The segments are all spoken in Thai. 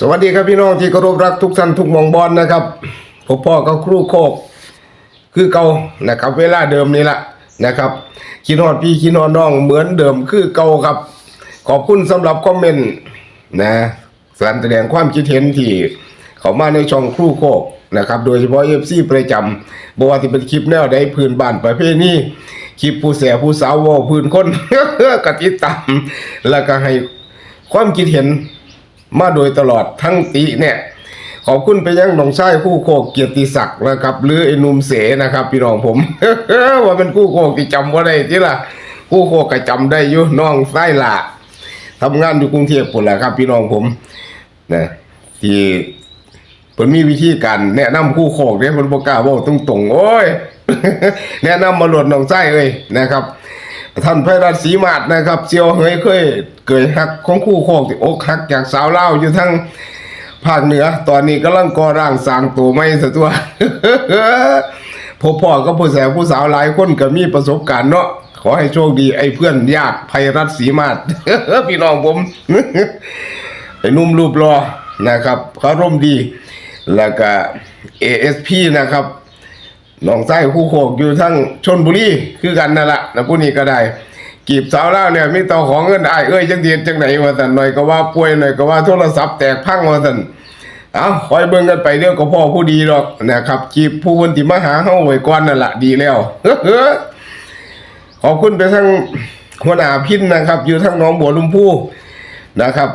สวัสดีครับพี่น้องที่เคารพรักทุกท่านทุกมองบอลนะครับพบพ่อกับครูโคก คือเก่านะครับ เวลาเดิมนี่แหละนะครับคิดฮอดพี่คิดฮอดน้องเหมือนเดิมคือเก่าครับ ขอบคุณสำหรับคอมเมนต์นะแสดงแสดงความคิดเห็นที่เขามาในช่องครูโคกนะครับ โดยเฉพาะเอฟซีประจำบอกว่าที่เป็นคลิปแนวใดพื้นบ้านประเภทนี้คลิปผู้แสผู้สาวว่าพื้นคนกติดตามแล้วก็ให้ความคิดเห็น มาโดยตลอดทั้งติเนี่ยขอบคุณไปยังหนองชายคู่โคกเกียรติศักดิ์นะครับ หรือไอ้หนุ่มเสนะครับพี่น้องผม ว่าเป็นคู่โคกที่จำว่าได้ที่ล่ะคู่โคกก็จำได้อยู่น้องไส้ละทำงานอยู่กรุงเทพปุ่นแหละครับ พี่น้องผมนะที่เพิ่นมีวิธีการแนะนำคู่โคกเนี่ยเพิ่นบ่กล้าเว้าตรงๆโอ้ย แนะนำมาหลดน้องไส้เอ้ยนะครับ ท่านไพรัตศรีมาศนะครับเซียวเฮยเคยเกิดหักของคู่โคกที่อกหักจากสาวเล่าอยู่ทั้งภาคเหนือ ตอนนี้กำลังก่อร่างสร้างตัวไม่สะตัวพบพ่อก็ผู้แสบผู้สาวหลายคนก็มีประสบการณ์เนาะขอให้โชคดีไอ้เพื่อนญาติไพรัตศรีมาศพี่น้องผมไอ้นุ่มรูปรอนะครับเขาร่มดี แล้วก็ ASP นะครับ หนองไส้คู่โคกอยู่ทั้งชนบุรีคือกันนั่นแหละนะผู้นี้ก็ได้กีบสาวเล่าเนี่ยมีเตาของเงินไอ้เอ้ยจังเดียนจังไหนวะสันหน่อยก็ว่าป่วยหน่อยก็ว่าโทรศัพท์แตกพังวะสันเอาคอยเบิ่งกันไปเดี๋ยวก็พ่อผู้ดีหรอกนะครับกีบผู้คนที่มาหาเฮาไว้ก่อนนั่นแหละดีแล้วขอบคุณไปทั้งหัวหน้าพินนะครับ อยู่ทั้งหน้องบัวลุมพูนะครับ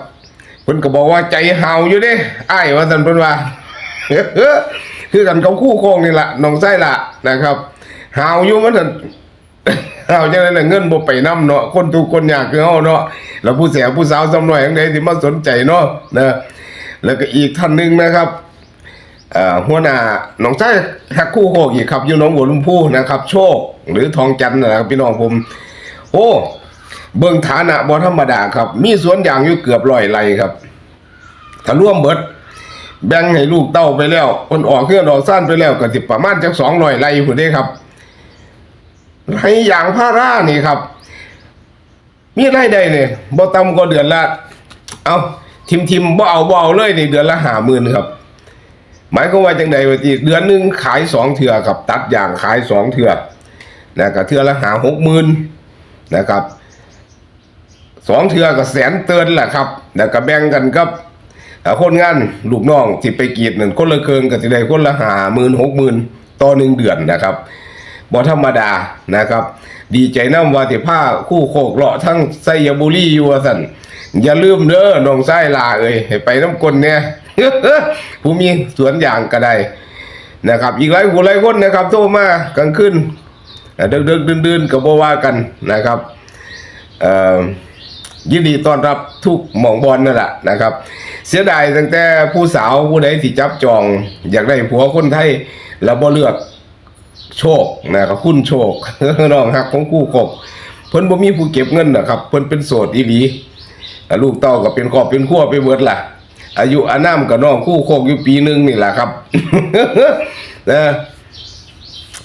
เพิ่นก็บอกว่าใจเห่าอยู่เด้อ้ายว่าซั่นเพิ่นว่า คือกันกับคู่โคงนี่แหละน้องไส้ล่ะนะครับห่าอยู่มันนั่นเอาจังได๋ล่ะเงินบ่ไปนํเนาะคนทุกคนอยากคือเฮาเนาะแล้วผู้แสบผู้สาวสำน้อยจังไดสิมาสนใจเนาะนะแล้วก็อีกท่านหนึงนะครับเอ่อหัวหน้าหนองไส้ฮักคู่โคกอีกครับอยู่น้องบัวลำพูนะครับ โชค หรือทองจันทร์นะครับพี่น้องผม โอ้เบิ่งฐานะบ่ธรรมดาครับ มีสวนยางอยู่เกือบร้อยไร่ครับถ้าร่วมเบิด แบ่งให้ลูกเต้าไปแล้วคนออกเครื่องดอกสั้นไปแล้วก็สิประมาณจัก200ไร่พุ่นเด้ครับไรอย่างพารานี่ครับ มีไรายได้เนี่ยบ่ต่ำกว่าเดือนละ เอาทิมทิมๆบ่เอาบ่เอาเลยนี่เดือนละ50,000ครับ หมายความว่าจังใดวะที่เดือนหนึ่งขายสองเถื่อครับ ตัดอย่างขายสองเถื่อนะครับเถื่อละหาหกหมื่นนะครับสองเถื่อก็แสนเตือนแหละครับ แล้วก็แบ่งกันกับ เอ่อคนงานลูกน้องที่ไปกรีดนั่นคนละเคิงก็สิได้คนละหาหมื่นหกหมื่นต่อหนึ่งเดือนนะครับบ่ธรรมดานะครับ ดีใจน้ำว่าที่ผ้าคู่โคกเลาะทั้งไซยบุรีอยู่ว่าสันอย่าลืมเด้อน้องไส้ลาเอ้ยให้ไปน้ำกลเนี่ยผู้มีสวนยางก็ได้นะครับ อีกหลายผู้หลายคนนะครับ โทรมากลางคืนเดึกดึกๆดื่นๆก็บ่ว่ากันนะครับ เอ่อ ยินดีต้อนรับทุกหมองบอลนั่นแหละนะครับ เสียดายตั้งแต่ผู้สาวผู้ใดที่จับจอง อยากได้ผัวคนไทยแล้วบ่เลือกโชคนะครับคุณโชคน้องฮักของคู่กบเพิ่นบ่มีผู้เก็บเงินนะครับเพิ่นเป็นโสดอีหลีลูกเต้าก็เป็นครอบเป็นครัวไปเบิดล่ะ อายุอานามกับน้องคู่โคกอยู่ปีหนึ่งนี่แหละครับนะ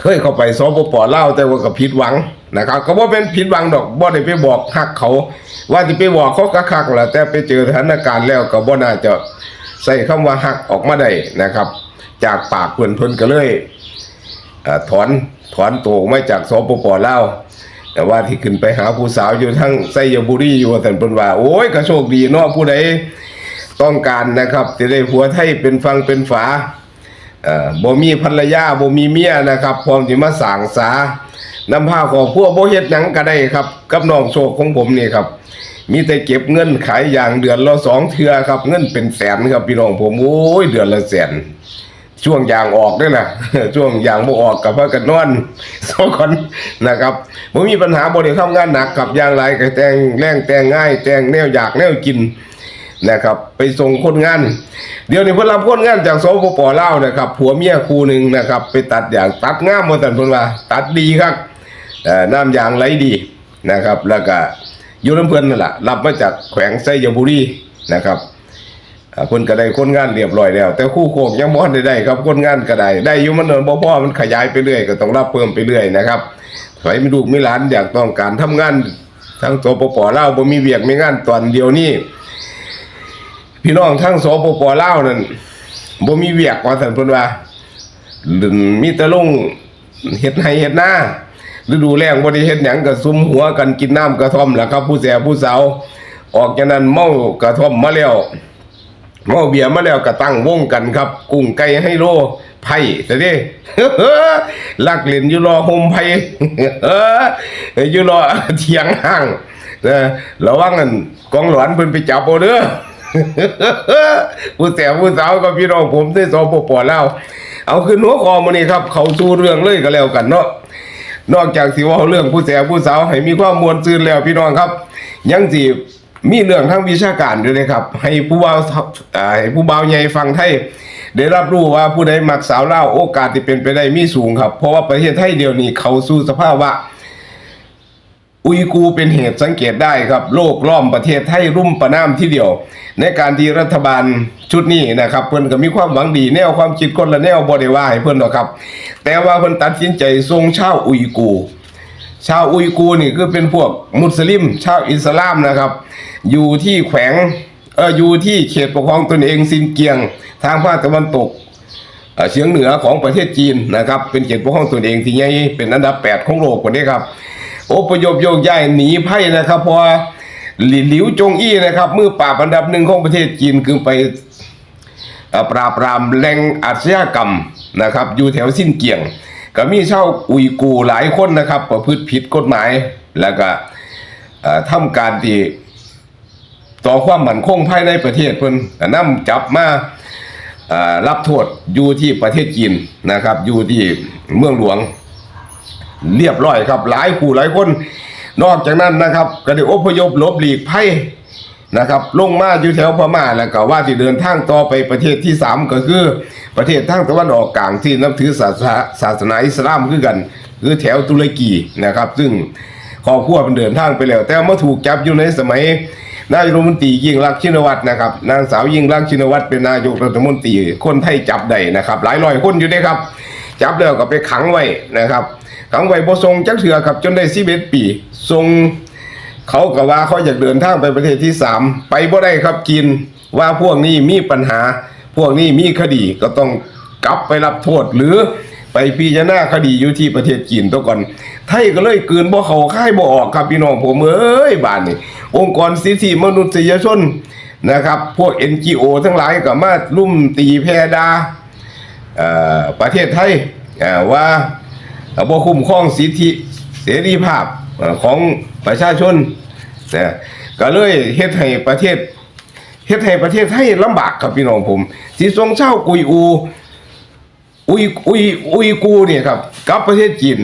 เคยเข้าไปสปปเล่าวแต่ว่าก็ผิดหวังนะครับ ก็บ่เป็นผิดหวังดอกบ่ได้ไปบอกฮักเขา ว่าที่ไปบอกเขาก็คักแหละแต่ไปเจอสถานการณ์แล้วก็บ่น่าจะใส่คำว่าฮักออกมาได้นะครับ จากปากเพิ่นเพิ่นก็เลยอถอนถอนตัวออกมาจากสปปเล่าวแต่ว่าที่ขึ้นไปหาผู้สาวอยู่ทั้งไสยบุรีอยู่ว่าท่านเพิ่นว่า โอ้ยก็โชคดีเนาะผู้ใดต้องการนะครับจะได้ผัวไทยเป็นฟังเป็นฝา เอ่อบ่มีภรรยาบ่มีเมียนะครับพร้อมสิมาสร้างสานำพาของพวกบ่เฮ็ดหยังก็ได้ครับ กับน้องโชคของผมนี่ครับ มีแต่เก็บเงินขายอย่างเดือนละสองเทื่อครับ เงินเป็นแสนครับพี่น้องผมโอ้ยเดือนละแสน ช่วงยางออกด้วยนะ ช่วงยางบ่ออกกับพากันนอนสองคนนะครับบ่มีปัญหาบ่ได้ทำงานหนักกับอย่างไรก็แต่งแรงแต่งง่าย แต่งแนวอยากแนวกิน นะครับ ไปส่งคนงาน เดี๋ยวนี้เพิ่นรับคนงานจากสปปลาวนะครับ ผัวเมียคู่หนึ่งนะครับ ไปตัดอย่างตัดง่ามมาตันเพิ่นว่า ตัดดีครับน้ำยางไหลดีนะครับ แล้วก็อยู่น้ำเพิ่นนั่นแหละรับมาจากแขวงไสยบุรีนะครับเพิ่นก็ได้คนงานเรียบร้อยแล้ว แต่คู่โคกยังบ่ทันได้ได้ครับคนงานก็ได้ได้อยู่มันเดินบ่พอมันขยายไปเรื่อยก็ต้องรับเพิ่มไปเรื่อยนะครับใครมีลูกมีหลานอยากต้องการทำงานทั้งสปปลาวบ่มีเวียกมีงานตอนเดียวนี้ พี่น้องทั้งสปปลาวนั่นบ่มีเวียกว่าซั่นเพิ่นว่ามีแต่ลงเฮ็ดให้เฮ็ดหน้าฤดูแล้งบ่ได้เฮ็ดหยังก็ซุมหัวกันกินน้ำกระท่อมแหละครับ ผู้แสผู้สาวออกจากนั้นเมากระท่อมมาแล้วเมาเบียร์มาแล้วก็ตั้งวงกันครับ กุ้งไก่ให้โลไผ่แต่ดิลักเล่นอยู่รอโฮมไผ่อยู่รอเถียงห้างระวังกันกองหลอนเพิ่นไปจับเอาเด้อ ผู้แสบผู้สาวกับพี่น้องผมที่สปปลาวเอาขึ้นหัวคอมานี่ครับ เขาสู่เรื่องเลยก็แล้วกันเนาะนอกจากสิว่าเรื่องผู้แสบผู้สาวให้มีความมวลซื่นแล้วพี่น้องครับ ยังสิมีเรื่องทางวิชาการด้วยนะครับ ให้ผู้บ่าวอ่าให้ผู้บ่าวใหญ่ฟังไทยได้รับรู้ว่าผู้ใดมักสาวเล่าโอกาสที่เป็นไปได้มีสูงครับ เพราะว่าประเทศไทยเดียวนี้เขาสู่สภาพว่า อุยกูเป็นเหตุสังเกตได้ครับ โลกล้อมประเทศไทยรุ่มประนามที่เดียว ในการที่รัฐบาลชุดนี้นะครับ เพิ่อนก็มีความหวังดีแนวความคิดคนละแนวบ่ได้ว่าให้เพิ่อนหรอกครับ แต่ว่าเพิ่อนตัดสินใจทรงชาวอุยกู ชาวอุยกูนี่คือเป็นพวกมุสลิม ชาวอิสลามนะครับ อยู่ที่แขวงเอออยู่ที่เขตปกครองตนเองซินเกียง ทางภาคตะวันตกเอ่อเฉียงเหนือของประเทศจีนนะครับ เป็นเขตปกครองตนเองที่ใหญ่เป็นอันดับ 8 ของโลกกว่านี้ครับ อพยพโยกย้ายหนีภัยนะครับ เพราะว่าหลิหลิวจงอี้นะครับ มือปราบอันดับหนึ่งของประเทศจีนคือไปปราบปรามแหล่งอาชญากรรมนะครับ อยู่แถวสิ้นเกียง ก็มีชาวอุยกูหลายคนนะครับ ประพฤติผิดกฎหมายแล้วก็ทำการที่ต่อความมั่นคงภายในประเทศเพิ่นก็นำจับมารับโทษอยู่ที่ประเทศจีนนะครับ อยู่ที่เมืองหลวง เรียบร้อยครับ หลายคู่หลายคน นอกจากนั้นนะครับ ก็ได้อพยพหลบหลีกภัยนะครับลงมาอยู่แถวพม่าแล้วก็ว่าที่เดินทางต่อไปประเทศที่สามก็คือประเทศทางตะวันออกกลางที่นับถือศาสนาศาสนาอิสลามคือกัน คือแถวตุรกีนะครับ ซึ่งครอบครัวเป็นเดินทางไปแล้ว แต่มาถูกจับอยู่ในสมัยนายรัฐมนตรียิ่งรักชินวัตรนะครับนางสาวยิ่งรักชินวัตรเป็นนายกรัฐมนตรีคนไทยจับได้นะครับ หลายร้อยคนอยู่ด้ครับ จับแล้วก็ไปขังไว้นะครับ ขังไว้บ่ทรงจักเถื่อครับจนได้11ปีทรงเขาก็ว่าเขาอยากเดินทางไปประเทศที่สามไปบ่ได้ครับกินว่าพวกนี้มีปัญหา พวกนี้มีคดีก็ต้องกลับไปรับโทษหรือไปพิจารณาคดีอยู่ที่ประเทศจีนตัวก่อน ไทยก็เลยกืนบ่เขาค่ายบ่ออกครับพี่น้องผมเอ้ยบ้านนี่องค์กรสิทธิมนุษยชนนะครับ พวก NGO ทั้งหลายก็มาลุ่มตีแพรดาประเทศไทยว่า บ่คุ้มครองสิทธิเสรีภาพของประชาชนนะก็เลยเฮ็ดให้ประเทศเฮ็ดให้ประเทศไทยลำบากครับพี่น้องผมสิทรงเช่ากุยอูอุยอุยอุยกูเนี่ยครับกับประเทศจีน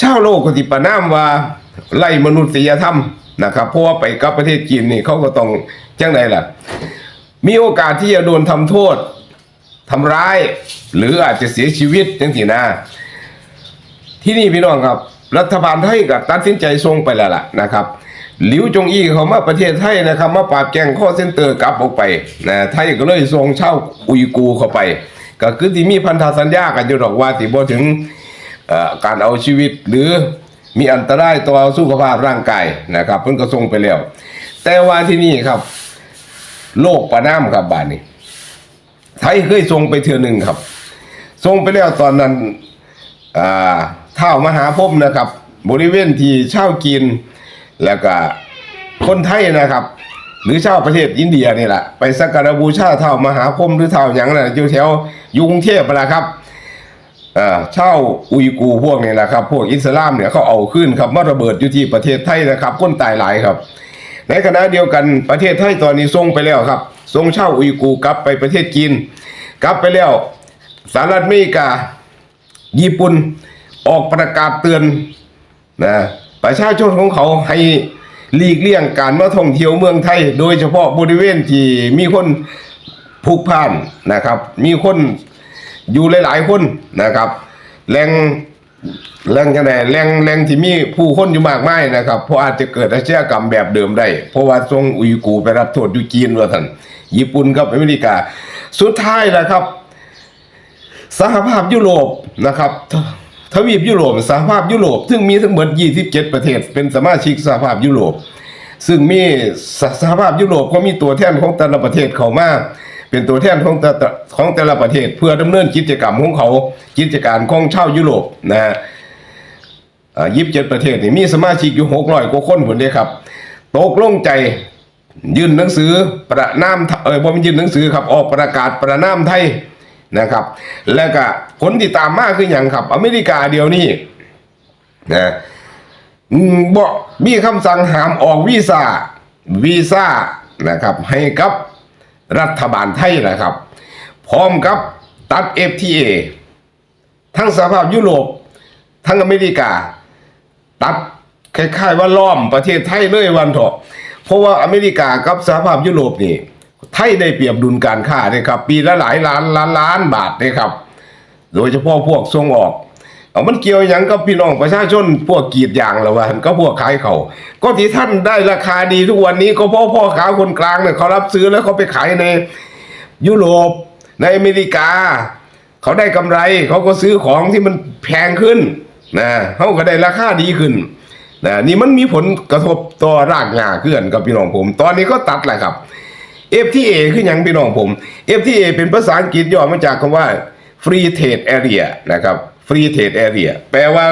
ชาวโลกก็สิประนามว่าไล่มนุษยธรรมนะครับเพราะว่าไปกับประเทศจีนนี่เขาก็ต้องจังไดล่ะ มีโอกาสที่จะโดนทำโทษทำร้าย หรืออาจจะเสียชีวิตจังสีนะ ที่นี่พี่น้องครับ รัฐบาลไทยก็ตัดสินใจส่งไปแล้วล่ะนะครับหลิวจงอี้เขามาประเทศไทยนะครับมาปราบแกงข้อเส้นเตอร์กลับออกไปนะไทยก็เลยส่งเช่าอุยกูร์เข้าไป ก็คือที่มีพันธสัญญากันอยู่ดอกว่าที่บ่ถึงการเอาชีวิตหรือมีอันตรายต่อสุขภาพร่างกายนะครับเพิ่นก็ส่งไปแล้ว แต่ว่าที่นี่ครับ โลกประนามครับบ้านนี้ ไทยเคยส่งไปเทือหนึ่งครับส่งไปแล้วตอนนั้นอ่า ท่ามหาพรมนะครับ บริเวณที่ชาวกิน แล้วก็คนไทยนะครับ หรือชาวประเทศอินเดียนี่แหละไปสักการบูชาเท่ามหาพรมหรือเท่าหยังน่ะอยู่แถวยุงเทพนั่นแหละครับเอ่อชาอุยกูพวกนี้แหละครับ พวกอิสลามเนี่ยเขาเอาขึ้นครับมาระเบิดอยู่ที่ประเทศไทยนะครับคนตายหลายครับ ในขณะเดียวกันประเทศไทยตอนนี้ส่งไปแล้วครับส่งเช่าอุยกูกลับไปประเทศจีนกลับไปแล้วสหรัฐอเมริกา ญี่ปุ่น ออกประกาศเตือนนะประชาชนของเขาให้หลีกเลี่ยงการมาท่องเที่ยวเมืองไทย โดยเฉพาะบริเวณที่มีคนพลุกพล่านนะครับ มีคนอยู่หลาย ๆ คนนะครับแหล่งแหล่งจังไดแหล่งแหล่งที่มีผู้คนอยู่มากมายนะครับเพราะอาจจะเกิดอาชญากรรมแบบเดิมได้ เพราะว่าทรงอุยกูไปรับโทษอยู่จีนว่าท่านญี่ปุ่นกับอเมริกา สุดท้ายแล้วครับ สหภาพยุโรปนะครับ ทวีปยุโรปสหภาพยุโรป ซึ่งมีทั้งหมด 27 ประเทศ เป็นสมาชิกสหภาพยุโรป ซึ่งมีสสหภาพยุโรปก็มีตัวแทนของแต่ละประเทศเข้ามาเป็นตัวแทนของแต่ของแต่ละประเทศ เพื่อดำเนินกิจกรรมของเขากิจการของชาวยุโรปนะฮะยิบเจ็ดประเทศนี่มีสมาชิกอยู่หกร้อยกว่าคนผลเดียครับตกลงใจยื่นหนังสือประนามเออบ่แม่ยื่นหนังสือครับออกประกาศประนามไทย นะครับ แล้วก็ผลที่ตามมาคืออย่างครับ อเมริกาเดียวนี้นะบอืมบ่มีคำสั่งห้ามออกวีซ่าวีซ่านะครับ ให้กับรัฐบาลไทยนะครับ พร้อมกับตัด FTA ทั้งสภาพยุโรป ทั้งอเมริกา ตัดคล้ายๆว่าล้อมประเทศไทยเลยวันเถอะเพราะว่าอเมริกากับสหภาพยุโรปนี่ ไทยได้เปรียบดุลการค้าเนี่ยครับ ปีละหลายล้านล้านล้านบาทเนี่ยครับ โดยเฉพาะพวกส่งออกเอามันเกี่ยวยังกับพี่น้องประชาชนพวกกีดยางละวันก็พวกขายเขาก็ที่ท่านได้ราคาดีทุกวันนี้ก็เพราะพ่อค้าคนกลางเนี่ยเขารับซื้อแล้วเขาไปขายในยุโรปในอเมริกา เขาได้กำไรเขาก็ซื้อของที่มันแพงขึ้นนะเขาก็ได้ราคาดีขึ้นนะนี่มันมีผลกระทบต่อรากงาเกื่อนกับพี่น้องผม ตอนนี้ก็ตัดแหละครับ FTA คืออย่างพี่น้องผม FTA เป็นภาษาอังกฤษย่อมาจากคำว่า Free Trade Area นะครับ Free Trade Area แปลว่า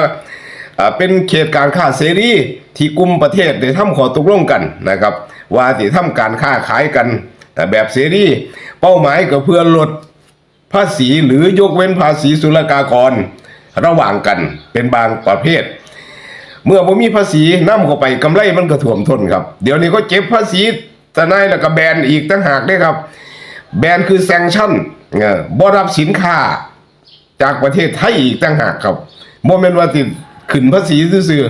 เป็นเขตการค้าเสรีที่กลุ่มประเทศได้ทำขอตกลงกันนะครับ ว่าที่ทำการค้าขายกันอ่แบบเสรีเป้าหมายก็เพื่อลดภาษีหรือยกเว้นภาษีศุลกากรระหว่างกันเป็นบางประเภท เมื่อผมมีภาษีนำเข้าไปกำไรมันก็ถ่วมทนครับ เดี๋ยวนี้ก็เก็บภาษี แต่นายแล้วก็แบนอีกตั้งหากด้วยครับ แบนคือแซงชั่นเออบ่รับสินค้าจากประเทศไทยอีกตั้งหากครับโมเมนว่าติดขึ้นภาษีซื่อ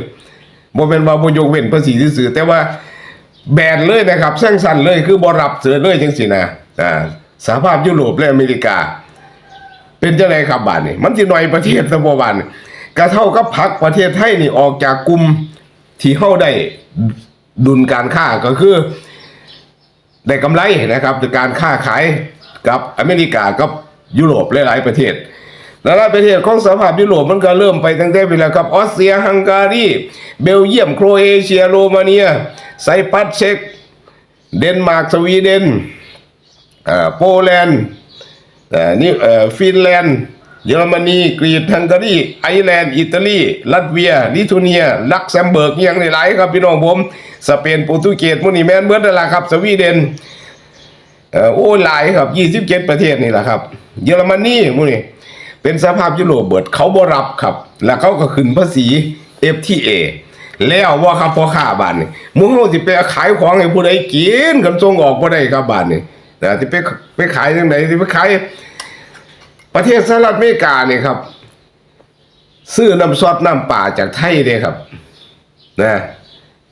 โมเมนว่าบ่ยกเว้นภาษีซื่อแต่ว่าแบนเลยนะครับแซงชั่นเลยคือบ่รับเสือเลยจังสินะอ่าสหภาพยุโรปและอเมริกา เป็นเจังไดครับบาดนี่มันสิหน่อยประเทศสมบานก็เท่ากับพักประเทศไทยนี่ออกจากกลุ่มที่เฮาได้ดุลการค้าก็คือ ได้กำไรนะครับจากการค้าขายกับอเมริกากับยุโรปหลาย ๆ ประเทศหลายๆประเทศของสหภาพยุโรปมันก็เริ่มไปตั้งแต่เวลาครับออสเตรียฮังการีเบลเยียมโครเอเชียโรมาเนีย ไซปรัสเช็กเดนมาร์กสวีเดนโปแลนด์นี่ฟินแลนด์ เยอรมนี กรีซฮังการี ไอร์แลนด์ อิตาลี ลัตเวีย ลิทัวเนีย ลักเซมเบิร์กยังหลายๆครับพี่น้องผม สเปน โปรตุเกสมุนีแมนเบิดนั่นล่ะครับ สวีเดนเอ่อโอ้หลายครับ 27 ประเทศนี่แหละครับ เยอรมนีมุนี่เป็นสภาพยุโรปเบิดเขาบ่รับครับ แล้วเขาก็ขึ้นภาษี FTA แล้วว่าครับพอค้าบ้านนี่มึงเฮาสิไปขายของให้ผู้ใดกินกันส่งออกบ่ได้ครับบ้านนี่นะสิไปไปขายจังไดสิไปขาย ประเทศสหรัฐอเมริกาเนี่ยครับ ซื้อน้ำซอสน้ำป่าจากไทยเลยครับนะ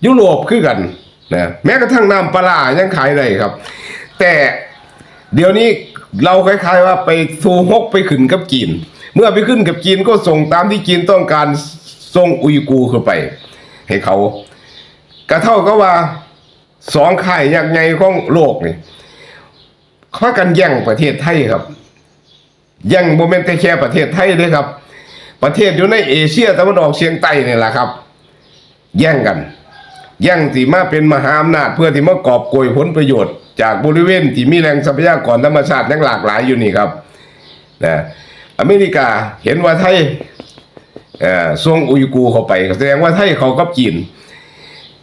ยุโรปคือกันนะแม้กระทั่งน้ำปลายังขายได้ครับ แต่เดี๋ยวนี้เราคล้ายๆว่าไปทูฮกไปขึ้นกับจีน เมื่อไปขึ้นกับจีนก็ส่งตามที่จีนต้องการส่งอุยกูร์เข้าไป ให้เขากระเท่าก็ว่าสองข่ายยักษ์ใหญ่ของโลกนี่ข้ากันแย่งประเทศไทยครับ ยังโมเมนต์แค่ประเทศไทยเลยครับ ประเทศอยู่ในเอเชียตะวันออกเฉียงใต้นี่แหละครับ แย่งกัน แย่งที่มาเป็นมหาอำนาจเพื่อที่มากอบโกยผลประโยชน์ จากบริเวณที่มีแหล่งทรัพยากรธรรมชาติยังหลากหลายอยู่นี่ครับนะอเมริกาเห็นว่าไทยเออส่งอุยกูร์เข้าไปแสดงว่าไทยเขากับจีน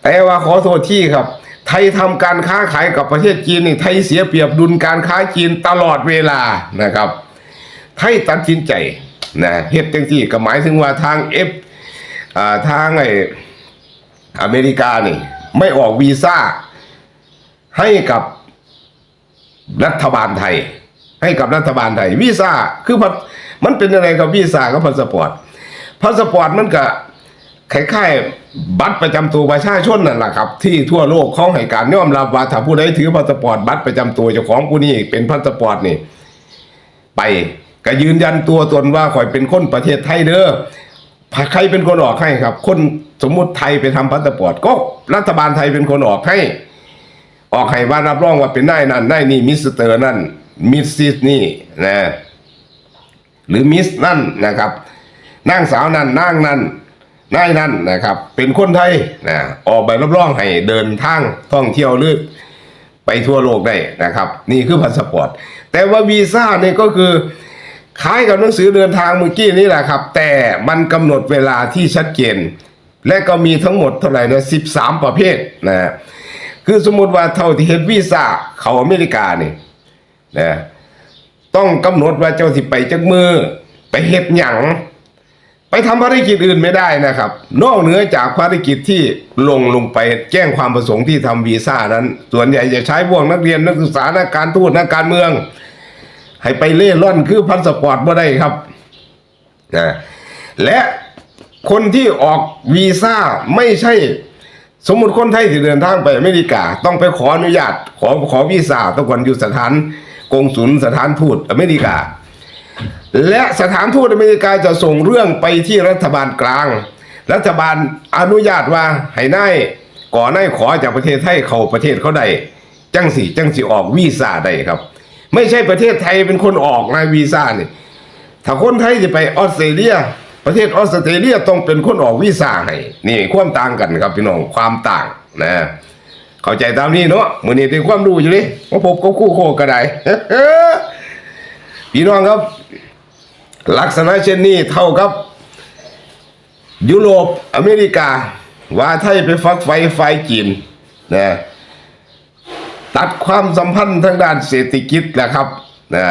แต่ว่าขอโทษที่ครับ ไทยทำการค้าขายกับประเทศจีนนี่ไทยเสียเปรียบดุลการค้าจีนตลอดเวลานะครับ ไทยตัดสินใจนะเฮ็ดจังซี่ก็หมายถึงว่าทางเอฟอ่าทางไออเมริกานี่ ไม่ออกวีซ่าให้กับรัฐบาลไทย ให้กับรัฐบาลไทยวีซ่าคือมันเป็นอะไรกับวีซ่ากับพาสปอร์ตพาสปอร์ตมันก็คล้ายๆบัตรประจำตัวประชาชนนั่นแหละครับ ที่ทั่วโลกเขาให้การยอมรับว่าถ้าผู้ใดถือพาสปอร์ตบัตรประจำตัวเจ้าของผู้นี้เป็นพาสปอร์ตนี่ ไป ก็ยืนยันตัวตนว่าข่อยเป็นคนประเทศไทยเด้อใครเป็นคนออกให้ครับ คนสมมุติไทยไปทำพาสปอร์ตก็รัฐบาลไทยเป็นคนออกให้ ออกให้ว่ารับรองว่าเป็นนายนั่นนายนี่มิสเตอร์นั่นมิสซิสนี่นะหรือมิสนั่นนะครับนางสาวนั่นนางนั่นนายนั่นนะครับ เป็นคนไทยนะออกใบรับรองให้เดินทางท่องเที่ยวหรือไปทั่วโลกได้นะครับ นี่คือพาสปอร์ต แต่ว่าวีซ่าเนี่ยก็คือ คล้ายกับหนังสือเดินทางเมื่อกี้นี่แหละครับ แต่มันกำหนดเวลาที่ชัดเจน และก็มีทั้งหมดเท่าไหร่นะสิบสามประเภทนะคือสมมติว่าเท่าที่เห็นวีซ่าเขาอเมริกานี่นะต้องกำหนดว่าเจ้าสิไปจักมือ ไปเฮ็ดหยังไปทำภารกิจอื่นไม่ได้นะครับ นอกเหนือจากภารกิจที่ลงลงไปแจ้งความประสงค์ที่ทำวีซ่านั้น ส่วนใหญ่จะใช้พวกนักเรียนนักศึกษานักการทูตนักการเมือง ให้ไปเล่ร่อนคือพาสปอร์ตบ่ได้ครับนะและคนที่ออกวีซ่าไม่ใช่ สมมติคนไทยที่เดินทางไปอเมริกา ต้องไปขออนุญาต ขอขอวีซ่าต้องก่อนอยู่สถานกงสุลสถานทูตอเมริกา และสถานทูตอเมริกาจะส่งเรื่องไปที่รัฐบาลกลาง รัฐบาลอนุญาตว่าให้นายก่อนายขอจากประเทศไทยเข้าประเทศเขาได้จังสีจังสีออกวีซ่าได้ครับ ไม่ใช่ประเทศไทยเป็นคนออกนายวีซ่านี่ถ้าคนไทยจะไปออสเตรเลีย ประเทศออสเตรเลียต้องเป็นคนออกวีซ่าให้นี่ความต่างกันครับพี่น้องความต่างนะเข้าใจตามนี้เนาะมือนี้เป็นความรู้อยู่ดิว่าผมก็คู่โคก็ได้พี่น้องครับ ลักษณะเช่นนี้เท่ากับ ยุโรปอเมริกา ว่าไทยไปฟักไฟไฟจีนนะ ตัดความสัมพันธ์ทางด้านเศรษฐกิจแหละครับนะ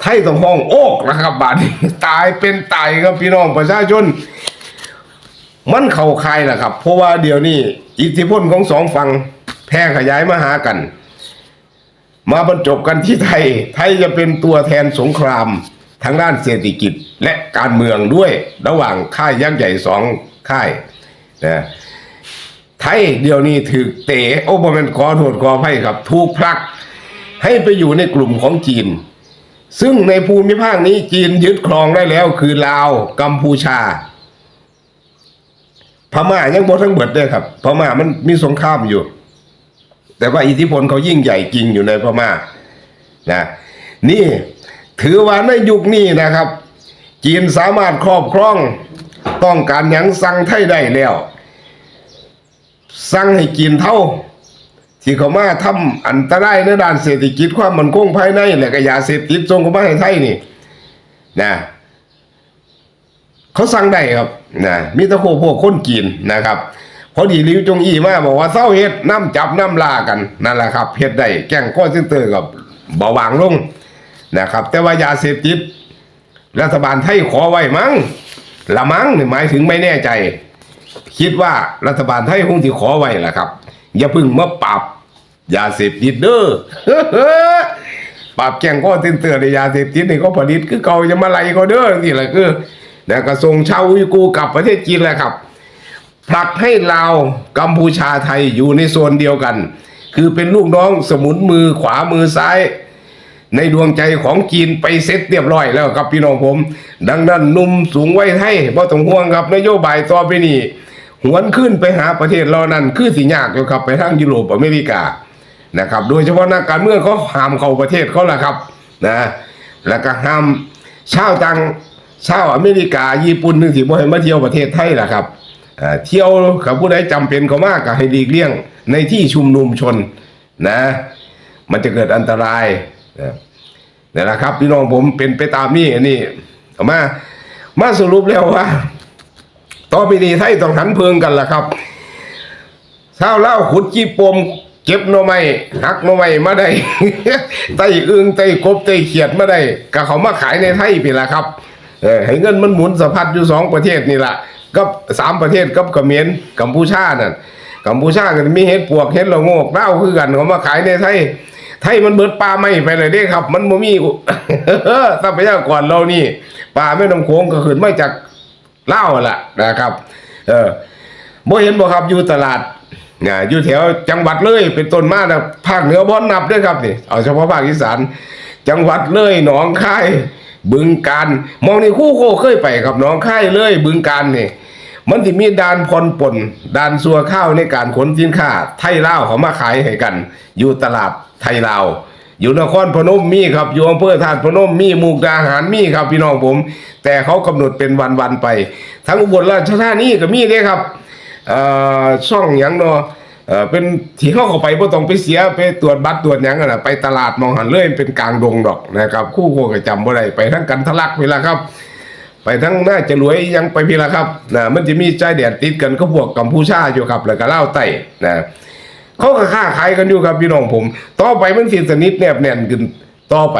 ไทยต้องห้องโอกนะครับบาดนี้ตายเป็นตายครับพี่น้องประชาชน มันเข้าคายแหละครับ เพราะว่าเดี๋ยวนี้อิทธิพลของสองฝั่งแพร่ขยายมาหากัน มาบรรจบกันที่ไทย ไทยจะเป็นตัวแทนสงครามทางด้านเศรษฐกิจและการเมืองด้วย ระหว่างค่ายยักษ์ใหญ่สองค่ายนะ ไทยเดี๋ยวนี้ถือเตะโอ้บแมันขอโทษขออภัยครับถูกผลัก ให้ไปอยู่ในกลุ่มของจีน ซึ่งในภูมิภาคนี้จีนยึดครองได้แล้วคือลาวกัมพูชา พม่ายังบ่ทั้งเบิดเลยครับ พม่ามันมีสงครามอยู่ แต่ว่าอิทธิพลเขายิ่งใหญ่จริงอยู่ในพม่านะนี่ถือว่าในยุคนี้นะครับ จีนสามารถครอบครอง ต้องการหยังสั่งไทยได้แล้ว สั่งให้จีนเท่า ที่เขามาทำอันตรายในด้านเศรษฐกิจความมั่นคงภายในและก็ยาเสพติดส่งเข้ามาให้ไทยนี่นะเขาสั่งได้ครับนะมีตะโคพวกคนจีนนะครับพอดีลิวจงอีมาบอกว่าเศร้าเฮ็ดน้ำจับน้ำลากันนั่นแหละครับเฮ็ดได้แก้งข้อนซินเตอร์กับเบาหวางลงนะครับ แต่ว่ายาเสพติดรัฐบาลไทยขอไว้มั้งละมั้งหมายถึงไม่แน่ใจ คิดว่ารัฐบาลไทยคงที่ขอไว้แหละครับ อย่าพึ่งมาปรับยาเสพติดเด้อปรับแกงข้อตินเตือนในยาเสพติดนี่เขาผลิตคือเก่าจะมาไล่เขาเด้อนี่แหละคือนะกระทรวงชาวอุยกูกลับประเทศจีนแหละครับผลักให้ลาวกัมพูชาไทยอยู่ในโซนเดียวกัน คือเป็นลูกน้องสมุนมือขวามือซ้าย ในดวงใจของจีนไปเซ็ตเรียบร้อยแล้วครับพี่น้องผม ดังนั้นนุ่มสูงไวัยไทยบ่ต้องห่วงครับนโยบายต่อไปนี้หวนขึ้นไปหาประเทศเรานั้นคือสิยากอยู่ครับไปทางยุโรปอเมริกานะครับ โดยเฉพาะนักการเมืองเขาห้ามเข้าประเทศเขาแหละครับนะแล้วก็ห้ามชาวต่างชาวอเมริกาญี่ปุ่นนึงสิบ่ให้มาเที่ยวประเทศไทยแหละครับเที่ยวกับผู้ใดจำเป็นก็มากก็ให้หลีกเลี่ยงในที่ชุมนุมชนนะ มันจะเกิดอันตราย นะนี่แหละครับ พี่น้องผมเป็นไปตามนี้อันนี้เอามามาสรุปแล้วว่าต่อไปนี้ไทยต้องหันเพิงกันล่ะครับชาเล่าขุดจีปมเก็บหน่อไม้หักหน่อไม้มาได้ไตอึงไตกบไตเขียดมาได้ก็เขามาขายในไทยพี่ละครับเออให้เงินมันหมุนสะพัดอยู่สองประเทศนี่ละกับสามประเทศกับเขมรกัมพูชานั่นกัมพูชาก็มีเห็ดปวกเห็ดละโงกเล่าคือกันเขามาขายในไทย ไทยมันเบิดปลาไม่ไปเลยเด้ครับ มันบ่มีทรัพยากรเรานี่ปลาแม่น้ำโขงก็ขึ้นมาจากเล่าล่ะนะครับ เออบ่เห็นบ่ครับอยู่ตลาดเนี่ยอยู่แถวจังหวัดเลยเป็นต้นมานะภาคเหนือบ่นับด้วยครับนี่เอาเฉพาะภาคอีสานจังหวัดเลยหนองคายบึงการมองในคู่โคเคยไปครับหนองคายเลยบึงการนี่ มันสิมีด่านพรป่นด่านสัวข้าวในการขนสินค้าไทยลาวเขามาขายให้กัน อยู่ตลาดไทยลาวอยู่นครพนมมีครับอยู่อำเภอธาตุพนมมีมุกดาหารมีครับพี่น้องผม แต่เขากำหนดเป็นวันๆไป ทั้งอุบลราชธานีก็มีเด้ครับช่องยังเนาะเอ่อเป็นที่เขาเข้าไปบ่ต้องไปเสียไปตรวจบัตรตรวจยังกันะไปตลาดมองหันเลยเป็นกลางดงดอกนะครับ คู่โคก็จำบ่ได้ไปทั้งกันทะลักเวลาครับ ไปทั้งน่าจะรวยยังไปพี่ละครับนะมันจะมีใจแดดติดกันก็พวกกัมพูชาอยู่ครับแล้วก็เล่าไต้นะเขาก็ค้าขายกันอยู่ครับพี่น้องผม ต่อไปมันสิสนิทแนบแน่นขึ้นต่อไป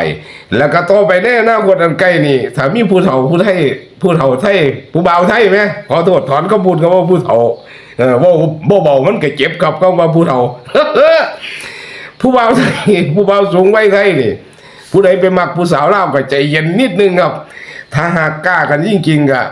แล้วก็ต่อไปแน่หน้าคนอันใกล้นี่ถ้ามีผู้เฒ่าผู้ไทยผู้เฒ่าไทยผู้เบาไทยไหมขอโทษถอนคำพูดคำว่าผู้เฒ่าเออบ่บ่เบามันก็เจ็บครับคำว่าผู้เฒ่าผู้เบาไทยผู้เบาสูงวัยไทยนี่ ผู้ใดไปมักผู้สาวเล่าก็ใจเย็นนิดนึงครับ ถ้าหากกล้ากันจริงๆก็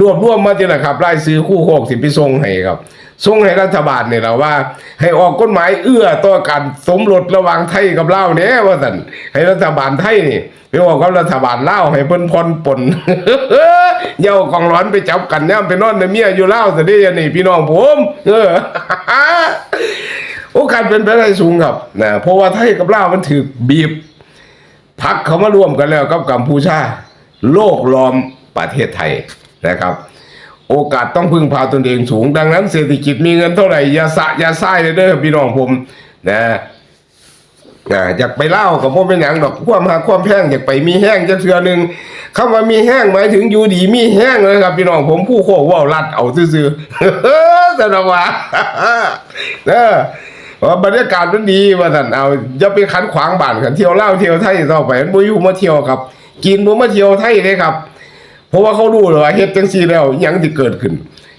รวบรวมมาทีละครับรายซื้อคู่โคกสิไปส่งให้ครับส่งให้รัฐบาลเนี่ยเราว่า ให้ออกกฎหมายเอื้อต่อการสมรสระหว่างไทยกับลาวเนี่ยว่าสันให้รัฐบาลไทยนี่ไปออกกับรัฐบาลลาวให้เพิ่นพรปนเย้ากองร้อนไปจับกันเนี่ยไปนอนในเมียอยู่ลาวซะเด้นี่พี่น้องผมเออโอกาสเป็นไปได้สูงครับนะเพราะว่าไทยกับลาวมันถือบีบพักเขามาร่วมกันแล้วกับกัมพูชา โลกล้อมประเทศไทยนะครับ โอกาสต้องพึ่งพาตนเองสูง ดังนั้นเศรษฐกิจมีเงินเท่าไหร่อย่าสะอย่าซ่ายเลยเด้อพี่น้องผมนะนะอยากไปเล่ากับผมเป็นอย่างดอกความหาความแห้งอยากไปมีแห้งจะเทือหนึ่งคำว่ามีแห้งหมายถึงอยู่ดีมีแห้งเลยครับพี่น้องผมผู้โคกว่าวลัดเอาซื่อๆสนว่าเออว่าบรรยากาศมันดีว่าท่านเอาอย่าไปขันขวางบ้านกันเที่ยวเล่าเที่ยวไทยต่อไปมันบ่อยู่มาเที่ยวครับ กินบ่มาเที่ยวไทยเลยครับ เพราะว่าเขารู้เลยว่าเฮ็ดจังซี่แล้วยังสิเกิดขึ้น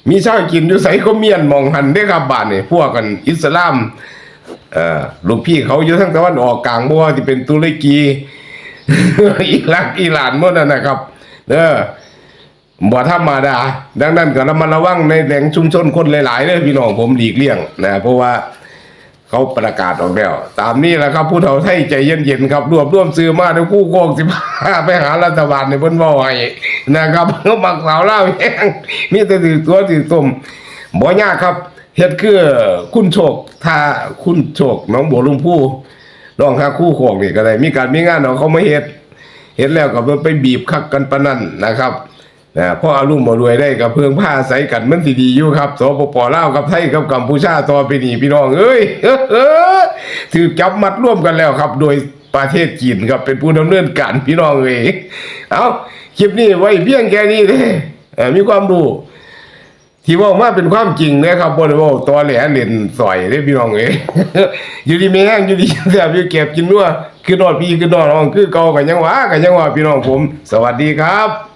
มีชาวกินอยู่ไสก็เมียนมองหันได้ครับบ้านนี่พวกกันอิสลามเอ่อลูกพี่เขาอยู่ทางตะวันออกกลางบ่ว่าสิเป็นตุรกีอิรักอิหร่านหมดนั่นนะครับเด้อบ่ธรรมดาดังนั้นก็ระมัดระวังในแหล่งชุมชนคนหลายๆเลยพี่น้องผมหลีกเลี่ยงนะเพราะว่า เขาประกาศออกแล้ว ตามนี้แหละครับผู้เฒ่าไทยใจเย็นๆครับ รวบรวมซื้อมาด้วยคู่โกงสิบห้าไปหารัฐบาลในเพิ่นบ่ให้นะครับเขาบักสาวเล่าแห้งมีแต่ถือตัวถือต้มบ่ยากครับเฮ็ดคือคุณโชคถ้าคุณโชคน้องบัวลุงผู้น้องหาคู่โคกนี่ก็ได้มีการมีงานเอาเขามาเฮ็ดเห็นแล้วก็ไปบีบคักกันปะนั่นนะครับ นะพ่ออารุ่มมารวยได้กับเพื่องผ้าใสกันมันสิดีอยู่ครับสปปลาวกับไทยกับกัมพูชาต่อไปนี่พี่น้องเอ้ยถือจับมัดร่วมกันแล้วครับ โดยประเทศจีนครับเป็นผู้ดำเนินการพี่น้องเอ้ยเอาคลิปนี้ไว้เพียงแค่นี้เด้เอ่อมีความรู้ที่ว่ามาเป็นความจริงนะครับบ่ได้เว่าตัวแหลเล่นสอยเด้พี่น้องเอ้ยอยู่ดีมีแห้งอยู่ดีแซ่บอยู่เก็บกินนัวคือนอดพี่คือนอดน้องคือเกากันยังว่ากันยังว่าพี่น้องผม สวัสดีครับ